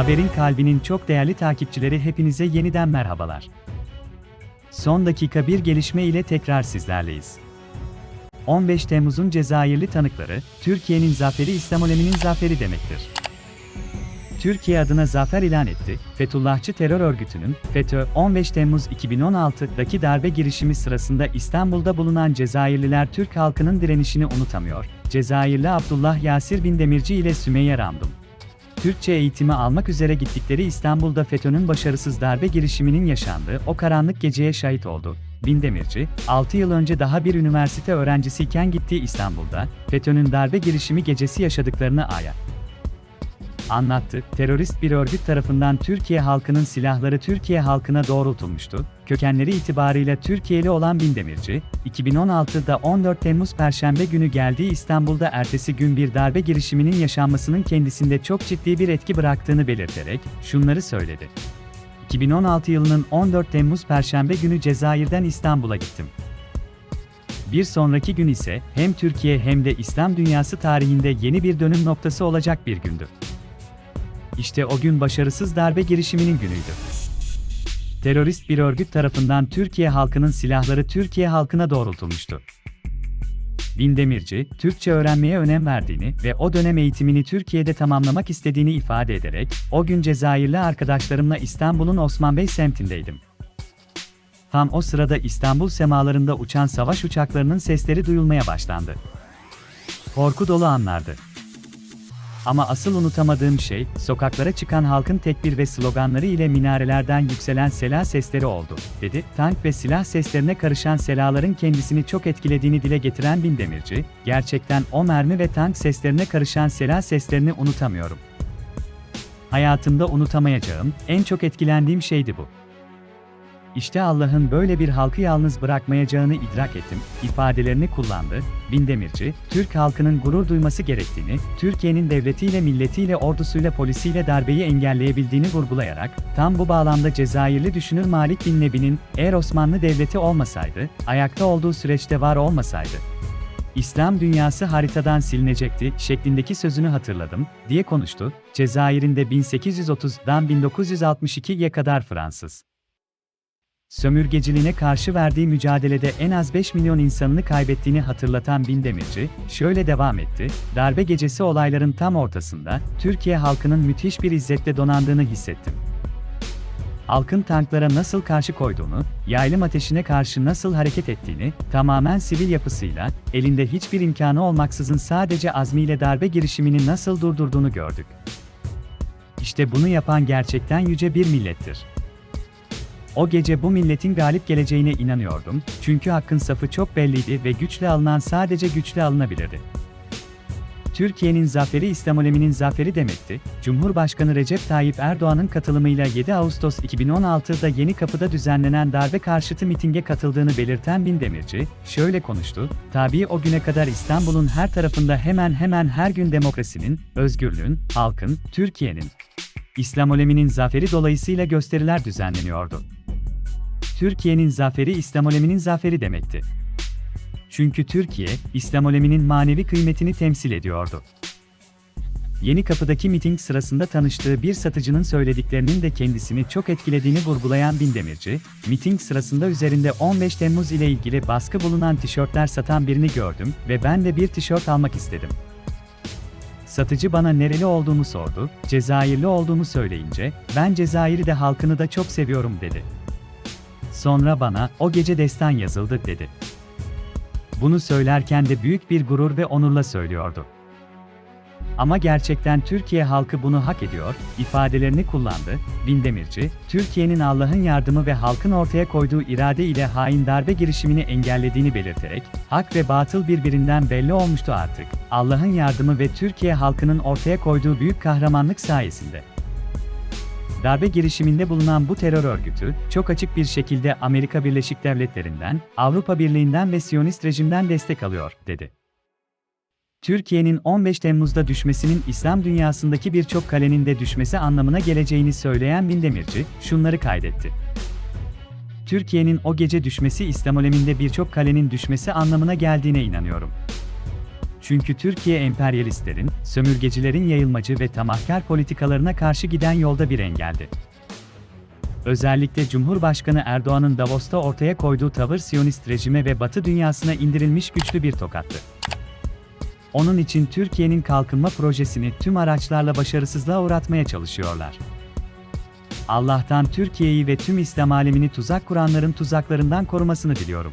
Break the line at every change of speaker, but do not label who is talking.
Haberin kalbinin çok değerli takipçileri hepinize yeniden merhabalar. Son dakika bir gelişme ile tekrar sizlerleyiz. 15 Temmuz'un Cezayirli tanıkları, Türkiye'nin zaferi İslamolemin'in zaferi demektir. Türkiye adına zafer ilan etti. Fethullahçı terör örgütünün FETÖ 15 Temmuz 2016'daki darbe girişimi sırasında İstanbul'da bulunan Cezayirliler Türk halkının direnişini unutamıyor. Cezayirli Abdullah Yasir Bin Demirci ile Sümeyye Ramdum. Türkçe eğitimi almak üzere gittikleri İstanbul'da FETÖ'nün başarısız darbe girişiminin yaşandığı o karanlık geceye şahit oldu. Bindemirci, 6 yıl önce daha bir üniversite öğrencisiyken gittiği İstanbul'da, FETÖ'nün darbe girişimi gecesi yaşadıklarını aya anlattı. Terörist bir örgüt tarafından Türkiye halkının silahları Türkiye halkına doğrultulmuştu. Kökenleri itibarıyla Türkiye'li olan Bindemirci, 2016'da 14 Temmuz Perşembe günü geldiği İstanbul'da ertesi gün bir darbe girişiminin yaşanmasının kendisinde çok ciddi bir etki bıraktığını belirterek şunları söyledi. 2016 yılının 14 Temmuz Perşembe günü Cezayir'den İstanbul'a gittim. Bir sonraki gün ise hem Türkiye hem de İslam dünyası tarihinde yeni bir dönüm noktası olacak bir gündü. İşte o gün başarısız darbe girişiminin günüydü. Terörist bir örgüt tarafından Türkiye halkının silahları Türkiye halkına doğrultulmuştu. Bindemirci, Türkçe öğrenmeye önem verdiğini ve o dönem eğitimini Türkiye'de tamamlamak istediğini ifade ederek, o gün Cezayirli arkadaşlarımla İstanbul'un Osman Bey semtindeydim. Tam o sırada İstanbul semalarında uçan savaş uçaklarının sesleri duyulmaya başlandı. Korku dolu anlardı. Ama asıl unutamadığım şey, sokaklara çıkan halkın tekbir ve sloganları ile minarelerden yükselen sela sesleri oldu, dedi. Tank ve silah seslerine karışan selaların kendisini çok etkilediğini dile getiren Bindemirci, gerçekten o mermi ve tank seslerine karışan sela seslerini unutamıyorum. Hayatımda unutamayacağım, en çok etkilendiğim şeydi bu. İşte Allah'ın böyle bir halkı yalnız bırakmayacağını idrak ettim, ifadelerini kullandı. Bindemirci, Türk halkının gurur duyması gerektiğini, Türkiye'nin devletiyle, milletiyle, ordusuyla, polisiyle darbeyi engelleyebildiğini vurgulayarak, tam bu bağlamda Cezayirli düşünür Malik bin Nebi'nin, eğer Osmanlı Devleti olmasaydı, ayakta olduğu süreçte var olmasaydı, İslam dünyası haritadan silinecekti şeklindeki sözünü hatırladım, diye konuştu. Cezayir'in de 1830'dan 1962'ye kadar Fransız sömürgeciliğine karşı verdiği mücadelede en az 5 milyon insanını kaybettiğini hatırlatan Bindemirci, şöyle devam etti, darbe gecesi olayların tam ortasında, Türkiye halkının müthiş bir izzetle donandığını hissettim. Halkın tanklara nasıl karşı koyduğunu, yaylım ateşine karşı nasıl hareket ettiğini, tamamen sivil yapısıyla, elinde hiçbir imkanı olmaksızın sadece azmiyle darbe girişimini nasıl durdurduğunu gördük. İşte bunu yapan gerçekten yüce bir millettir. O gece bu milletin galip geleceğine inanıyordum, çünkü hakkın safı çok belliydi ve güçle alınan sadece güçle alınabilirdi. Türkiye'nin zaferi İslamolemin'in zaferi demekti. Cumhurbaşkanı Recep Tayyip Erdoğan'ın katılımıyla 7 Ağustos 2016'da Yeni Kapı'da düzenlenen darbe karşıtı mitinge katıldığını belirten Bindemirci, şöyle konuştu, tabii o güne kadar İstanbul'un her tarafında hemen hemen her gün demokrasinin, özgürlüğün, halkın, Türkiye'nin, İslamolemin'in zaferi dolayısıyla gösteriler düzenleniyordu. Türkiye'nin zaferi İslamolemin'in zaferi demekti. Çünkü Türkiye, İslamolemin'in manevi kıymetini temsil ediyordu. Yeni Kapı'daki miting sırasında tanıştığı bir satıcının söylediklerinin de kendisini çok etkilediğini vurgulayan Bindemirci, miting sırasında üzerinde 15 Temmuz ile ilgili baskı bulunan tişörtler satan birini gördüm ve ben de bir tişört almak istedim. Satıcı bana nereli olduğumu sordu, Cezayirli olduğumu söyleyince, ben Cezayir'i de halkını da çok seviyorum dedi. Sonra bana, o gece destan yazıldı dedi. Bunu söylerken de büyük bir gurur ve onurla söylüyordu. Ama gerçekten Türkiye halkı bunu hak ediyor, ifadelerini kullandı. Bindemirci, Türkiye'nin Allah'ın yardımı ve halkın ortaya koyduğu irade ile hain darbe girişimini engellediğini belirterek, hak ve batıl birbirinden belli olmuştu artık. Allah'ın yardımı ve Türkiye halkının ortaya koyduğu büyük kahramanlık sayesinde. Darbe girişiminde bulunan bu terör örgütü, çok açık bir şekilde Amerika Birleşik Devletleri'nden, Avrupa Birliği'nden ve Siyonist rejimden destek alıyor, dedi. Türkiye'nin 15 Temmuz'da düşmesinin İslam dünyasındaki birçok kalenin de düşmesi anlamına geleceğini söyleyen Bindemirci, şunları kaydetti. Türkiye'nin o gece düşmesi İslam aleminde birçok kalenin düşmesi anlamına geldiğine inanıyorum. Çünkü Türkiye emperyalistlerin, sömürgecilerin yayılmacı ve tamahkar politikalarına karşı giden yolda bir engeldi. Özellikle Cumhurbaşkanı Erdoğan'ın Davos'ta ortaya koyduğu tavır Siyonist rejime ve Batı dünyasına indirilmiş güçlü bir tokattı. Onun için Türkiye'nin kalkınma projesini tüm araçlarla başarısızlığa uğratmaya çalışıyorlar. Allah'tan Türkiye'yi ve tüm İslam alemini tuzak kuranların tuzaklarından korumasını diliyorum.